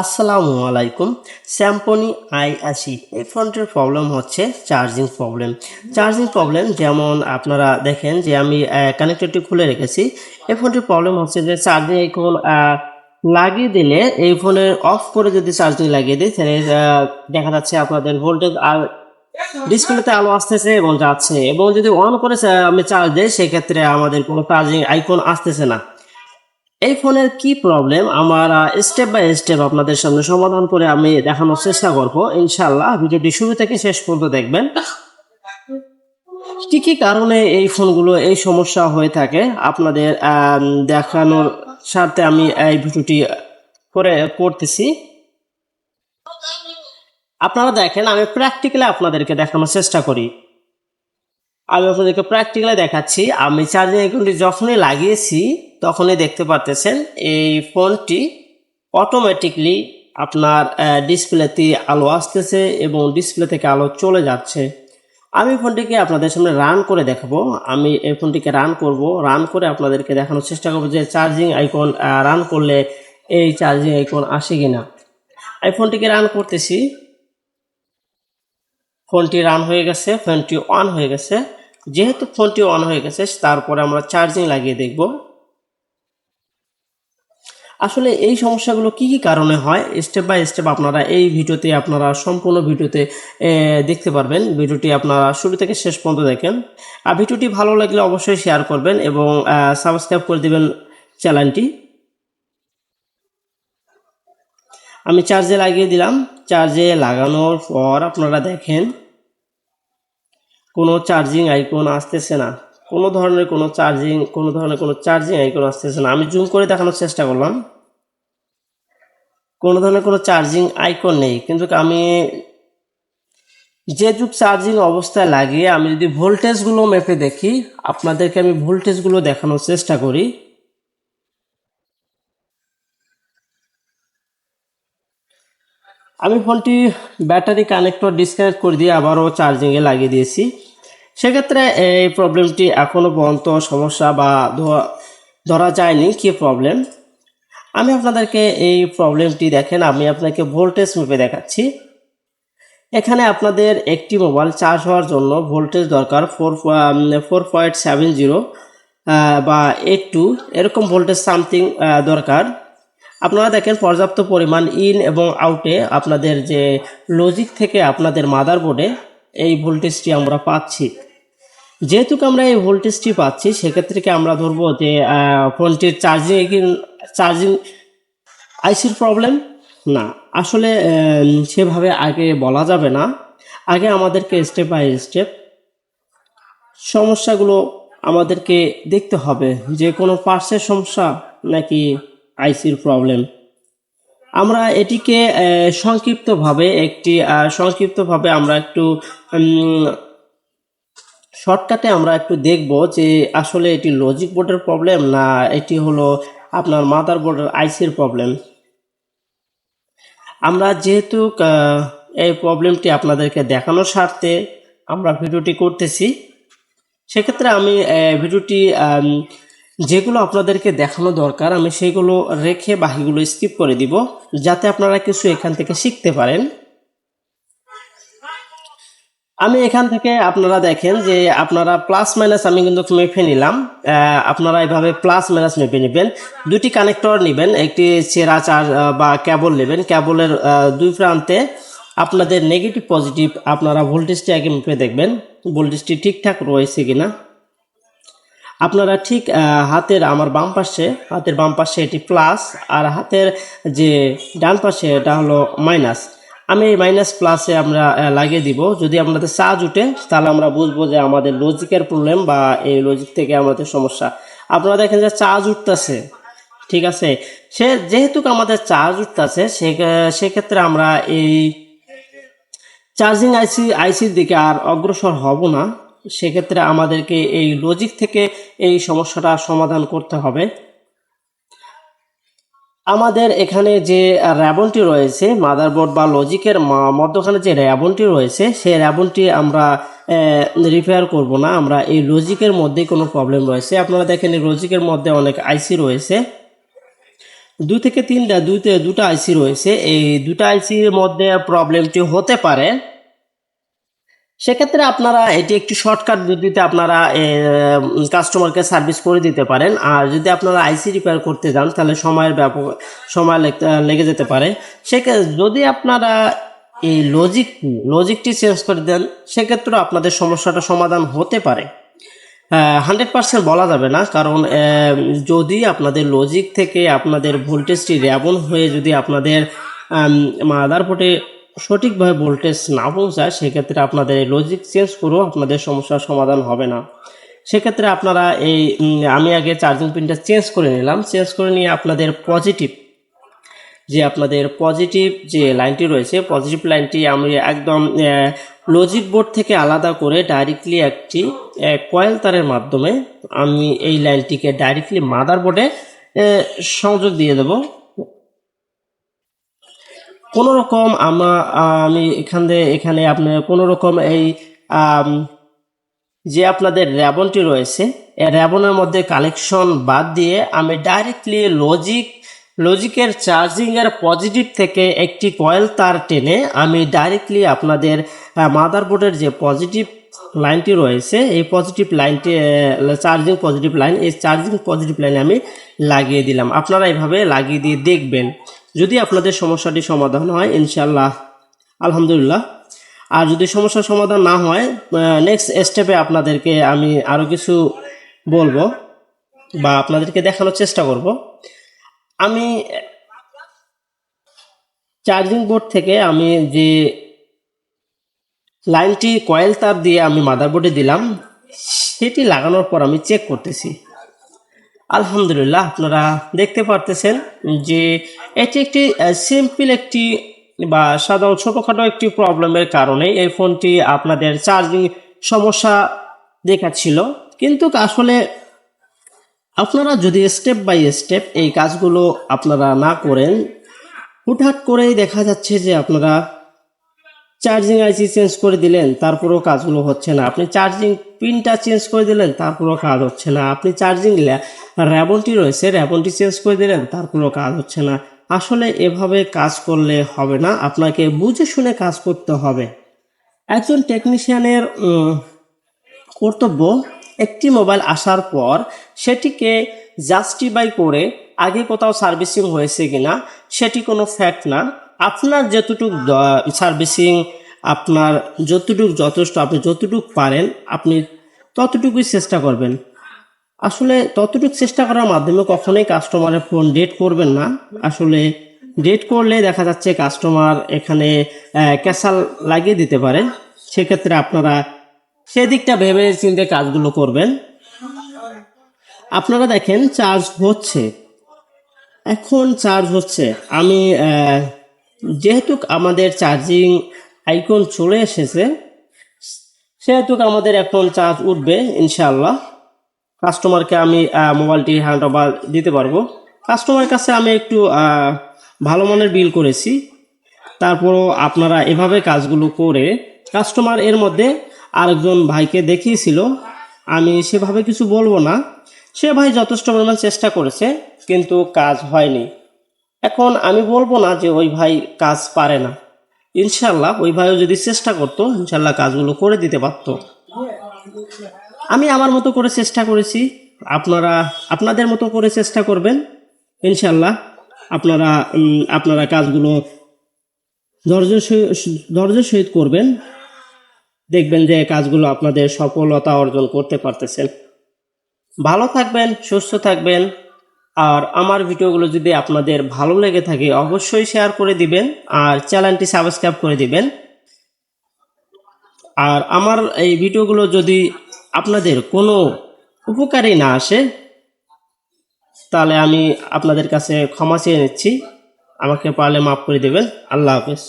আসসালামু আলাইকুম। স্যাম্পনি আই আশি এই ফোনটির প্রবলেম হচ্ছে চার্জিং প্রবলেম চার্জিং প্রবলেম যেমন আপনারা দেখেন যে আমি কানেক্টরটি খুলে রেখেছি। এই ফোনটির প্রবলেম হচ্ছে যে চার্জিং এখন লাগিয়ে দিলে এই ফোনের অফ করে যদি চার্জিং লাগিয়ে দিই, তাহলে দেখা যাচ্ছে আপনাদের ভোল্টেজ আর ডিসপ্লেতে আলো আসতেছে এবং যাচ্ছে। এবং যদি অন করে আমি চার্জ দিই, সেক্ষেত্রে আমাদের কোনো চার্জিং আইকন আসতেছে না। এই ফোনের কি প্রবলেম আমার স্টেপ বাই স্টেপ আপনাদের সামনে সমাধান করে আমি দেখানোর চেষ্টা করব। ইনশাল্লাহ ভিডিওটি শুরু থেকে শেষ পর্যন্ত দেখবেন। কি কি কারণে এই ফোনগুলো এই সমস্যা হয়ে থাকে? আপনাদের দেখানোর স্বার্থে আমি এই ভিডিওটি করে করতেছি। আপনারা দেখেন, আমি প্র্যাকটিক্যালি আপনাদেরকে দেখানোর চেষ্টা করি। আমি আপনাদেরকে প্র্যাকটিক্যালি দেখাচ্ছি। আমি চার্জিং আইকনটি যখনই লাগিয়েছি তখনই দেখতে পারতেছেন এই ফোনটি অটোমেটিকলি আপনার ডিসপ্লেতে আলো আসতেছে এবং ডিসপ্লে থেকে আলো চলে যাচ্ছে। আমি ফোনটিকে আপনাদের সামনে রান করে দেখাবো। আমি এই ফোনটিকে রান করব। রান করে আপনাদেরকে দেখানোর চেষ্টা করব যে চার্জিং আইকন রান করলে এই চার্জিং আইকন আসে কিনা। এই ফোনটিকে রান করতেছি। ফোনটি রান হয়ে গেছে, ফোনটি অন হয়ে গেছে। যেহেতু ফোনটি অন হয়ে গেছে, তারপরে আমরা চার্জিং লাগিয়ে দেখব। আসলে এই সমস্যাগুলো কি কি কারণে হয়? স্টেপ বাই স্টেপ আপনারা এই ভিডিওতে আপনারা সম্পূর্ণ ভিডিওতে দেখতে পারবেন। ভিডিওটি আপনারা শুরু থেকে শেষ পর্যন্ত দেখেন। আর ভিডিওটি ভালো লাগলে অবশ্যই শেয়ার করবেন এবং সাবস্ক্রাইব করে দেবেন চ্যানেলটি। আমি চার্জে লাগিয়ে দিলাম। চার্জে লাগানোর পর আপনারা দেখেন, কোনো চার্জিং আইকন আসতেছে না। কোনো ধরনের কোনো চার্জিং কোনো ধরনের কোনো চার্জিং আইকন আসতেছে না আমি জুম করে দেখানোর চেষ্টা করলাম। কোনো ধরনের কোনো চার্জিং আইকন নেই। কিন্তু আমি যে যুগ চার্জিং অবস্থায় লাগিয়ে আমি যদি ভোল্টেজগুলো মেপে দেখি, আপনাদেরকে আমি ভোল্টেজগুলো দেখানোর চেষ্টা করি। আমি ফোনটি ব্যাটারি কানেক্টর ডিসকানেক্ট করে দিয়ে আবারও চার্জিংয়ে লাগিয়ে দিয়েছি। সেক্ষেত্রে এই প্রবলেমটি এখনও পর্যন্ত সমস্যা বা ধরা যায়নি। কি প্রবলেম আমি আপনাদেরকে এই প্রবলেমটি দেখেন, আমি আপনাকে ভোল্টেজ মেপে দেখাচ্ছি। এখানে আপনাদের একটি মোবাইল চার্জ হওয়ার জন্য ভোল্টেজ দরকার four four point seven zero বা এইট টু এরকম ভোল্টেজ সামথিং দরকার। আপনারা দেখেন পর্যাপ্ত পরিমাণ ইন এবং আউটে আপনাদের যে লজিক থেকে আপনাদের মাদারবোর্ডে এই ভোল্টেজটি আমরা পাচ্ছি। যেহেতু আমরা এই ভোল্টেজটি পাচ্ছি, সেক্ষেত্রে কি আমরা ধরবো যে ফোনটির চার্জিং চার্জিং আইসির প্রবলেম না। আসলে সেভাবে আগে বলা যাবে না। আগে আমাদেরকে স্টেপ বাই স্টেপ সমস্যাগুলো আমাদেরকে দেখতে হবে। যে কোনো পার্সের সমস্যা নাকি আইসির প্রবলেম আমরা এটিকে সংক্ষিপ্তভাবে একটি সংক্ষিপ্তভাবে আমরা একটু শর্টকাটে আমরা একটু দেখব যে আসলে এটি লজিক বোর্ডের প্রবলেম না এটি হলো আপনার মাদার বোর্ডের আইসির প্রবলেম আমরা যেহেতু এই প্রবলেমটি আপনাদেরকে দেখানোর স্বার্থে আমরা ভিডিওটি করতেছি, সেক্ষেত্রে আমি ভিডিওটি যেগুলো আপনাদেরকে দেখানো দরকার, আমি সেগুলো রেখে বাকিগুলো স্কিপ করে দিব, যাতে আপনারা কিছু এখান থেকে শিখতে পারেন। আমি এখান থেকে আপনারা দেখেন যে আপনারা প্লাস মাইনাস আমি কিন্তু মেপে নিলাম। আপনারা এভাবে প্লাস মাইনাস মেপে নেবেন। দুটি কানেক্টর নেবেন, একটি চেরা চার বা কেবল নেবেন। কেবলের দুই প্রান্তে আপনাদের নেগেটিভ পজিটিভ আপনারা ভোল্টেজটি আগে মেপে দেখবেন। ভোল্টেজটি ঠিকঠাক রয়েছে কিনা। আপনারা ঠিক হাতের আমার বাম পাশে, হাতের বাম পাশে এটি প্লাস আর হাতের যে ডান পাশে এটা হলো মাইনাস আমি এই মাইনাস প্লাসে আমরা লাগিয়ে দিব। যদি আপনাদের চার্জ উঠে, তাহলে আমরা বুঝব যে আমাদের লজিকের প্রবলেম বা এই লজিক থেকে আমাদের সমস্যা। আপনারা দেখেন যে চার্জ উঠতেছে, ঠিক আছে? সে যেহেতু আমাদের চার্জ উঠতেছে সেক্ষেত্রে আমরা এই চার্জিং আইসি আইসির দিকে আর অগ্রসর হব না। সেক্ষেত্রে আমাদেরকে এই লজিক থেকে এই সমস্যাটা সমাধান করতে হবে। আমাদের এখানে যে র্যাবনটি রয়েছে মাদারবোর্ড বা লজিকের মধ্যখানে যে র্যাবনটি রয়েছে, সেই র্যাবনটি আমরা রিপেয়ার করব না। আমরা এই লজিকের মধ্যেই কোনো প্রবলেম রয়েছে। আপনারা দেখেন এই লজিকের মধ্যে অনেক আইসি রয়েছে। দুই থেকে তিনটা, দুইতে দুটো আইসি রয়েছে। এই দুটো আইসির মধ্যে প্রবলেমটি হতে পারে। সেক্ষেত্রে আপনারা এটি একটি শর্টকাট পদ্ধতিতে আপনারা কাস্টমারকে সার্ভিস করে দিতে পারেন। আর যদি আপনারা আইসি রিপেয়ার করতে যান, তাহলে সময়ের ব্যাপক, সময় লেগ- যেতে পারে। সেক্ষেত্রে যদি আপনারা এই লজিক লজিকটি চেঞ্জ করে দেন সেক্ষেত্রে আপনাদের সমস্যাটা সমাধান হতে পারে। হান্ড্রেড পার্সেন্ট বলা যাবে না, কারণ যদি আপনাদের লজিক থেকে আপনাদের ভোল্টেজটি র্যাবন হয়ে যদি আপনাদের মাদারবোর্ডে সঠিকভাবে ভোল্টেজ না পৌঁছায়, সেক্ষেত্রে আপনাদের এই লজিক চেঞ্জ করেও আপনাদের সমস্যার সমাধান হবে না। সেক্ষেত্রে আপনারা এই আমি আগে চার্জিং পিনটা চেঞ্জ করে নিলাম। চেঞ্জ করে নিয়ে আপনাদের পজিটিভ যে আপনাদের পজিটিভ যে লাইনটি রয়েছে পজিটিভ লাইনটি আমি একদম লজিক বোর্ড থেকে আলাদা করে ডাইরেক্টলি একটি কয়েল তারের মাধ্যমে আমি এই লাইনটিকে ডাইরেক্টলি মাদার বোর্ডে সংযোগ দিয়ে দেব। কোনো রকম আমা, আমি এখান থেকে এখানে আপনার কোনো রকম এই যে আপনাদের র্যাবনটি রয়েছে এই র্যাবনের মধ্যে কালেকশন বাদ দিয়ে আমি ডাইরেক্টলি লজিক লজিকের চার্জিংয়ের পজিটিভ থেকে একটি কয়েল তার টেনে আমি ডাইরেক্টলি আপনাদের মাদারবোর্ডের যে পজিটিভ লাইনটি রয়েছে, এই পজিটিভ লাইনটি চার্জিং পজিটিভ লাইন এই চার্জিং পজিটিভ লাইনে আমি লাগিয়ে দিলাম। আপনারা এইভাবে লাগিয়ে দিয়ে দেখবেন। যদি আপনাদের সমস্যাটি সমাধান হয় ইনশাল্লাহ আলহামদুলিল্লাহ। আর যদি সমস্যার সমাধান না হয় নেক্সট স্টেপে আপনাদেরকে আমি আরও কিছু বলব বা আপনাদেরকে দেখানোর চেষ্টা করব। আমি চার্জিং বোর্ড থেকে আমি যে লাইনটি কয়েল তার দিয়ে আমি মাদারবোর্ডে দিলাম, সেটি লাগানোর পর আমি চেক করতেছি। আলহামদুলিল্লাহ, আপনারা দেখতে পারতেছেন যে এটি একটি সিম্পল একটি বা সাধারণ ছোটোখাটো একটি প্রবলেমের কারণে এই ফোনটি আপনাদের চার্জিং সমস্যা দেখাচ্ছিল। কিন্তু আসলে আপনারা যদি স্টেপ বাই স্টেপ এই কাজগুলো আপনারা না করেন, হুটহাট করেই দেখা যাচ্ছে যে আপনারা চার্জিং আইসি চেঞ্জ করে দিলেন, তারপরেও কাজগুলো হচ্ছে না। আপনি চার্জিং পিনটা চেঞ্জ করে দিলেন, তার কোনো কাজ হচ্ছে না। আপনি চার্জিং র্যাবনটি রয়েছে র্যাবনটি চেঞ্জ করে দিলেন, তার কোনো কাজ হচ্ছে না। আসলে এভাবে কাজ করলে হবে না, আপনাকে বুঝে শুনে কাজ করতে হবে। একজন টেকনিশিয়ানের কর্তব্য, একটি মোবাইল আসার পর সেটিকে জাস্টিফাই করে আগে কোথাও সার্ভিসিং হয়েছে কিনা, সেটি কোনো ফ্যাক্ট না। আপনার যতটুক সার্ভিসিং আপনার যতটুক যথেষ্ট আপনি যতটুক পারেন আপনি ততটুকুই চেষ্টা করবেন। আসলে ততটুকু চেষ্টা করার মাধ্যমে কখনোই কাস্টমারের ফোন ডেট করবেন না। আসলে ডেট করলে দেখা যাচ্ছে কাস্টমার এখানে আহ, ক্যাসাল লাগিয়ে দিতে পারে। সেক্ষেত্রে আপনারা সেদিকটা ভেবে চিন্তে কাজগুলো করবেন। আপনারা দেখেন চার্জ হচ্ছে। এখন চার্জ হচ্ছে। আমি যেহেতু আমাদের চার্জিং আইকন চলে এসেছে। সেহেতু আমাদের এখন চার্জ উঠবে, ইনশাআল্লাহ। কাস্টমারকে আমি মোবাইলটি হ্যান্ড ওভার দিতে পারব। কাস্টমারের কাছে আমি একটু ভালো মানের বিল করেছি। তারপরও আপনারা এভাবে কাজগুলো করে কাস্টমার এর মধ্যে আরেকজন ভাইকে দেখিয়েছিল। আমি সেভাবে কিছু বলব না। সে ভাই যথেষ্ট পরিমাণ চেষ্টা করেছে, কিন্তু কাজ হয়নি। এখন আমি বলব না যে ওই ভাই কাজ পারে না। ইনশাল্লাহ ওই ভাইও যদি চেষ্টা করতো ইনশাল্লাহ কাজগুলো করে দিতে পারতো। আমি আমার মতো করে চেষ্টা করেছি। আপনারা, আপনাদের মতো করে চেষ্টা করবেন। ইনশাল্লাহ আপনারা আপনারা কাজগুলো ধৈর্যের সহি- ধৈর্যের সহিত করবেন। দেখবেন যে কাজগুলো আপনাদের সফলতা অর্জন করতে পারতেছেন। ভালো থাকবেন, সুস্থ থাকবেন। আর আমার ভিডিওগুলো যদি আপনাদের ভালো লেগে থাকে, অবশ্যই শেয়ার করে দিবেন আর চ্যানেলটি সাবস্ক্রাইব করে দিবেন। আর আমার এই ভিডিওগুলো যদি আপনাদের কোনো উপকারী না আসে, তাহলে আমি আপনাদের কাছে ক্ষমা চেয়ে নিচ্ছি। আমাকে পারলে মাফ করে দেবেন। আল্লাহ হাফেজ।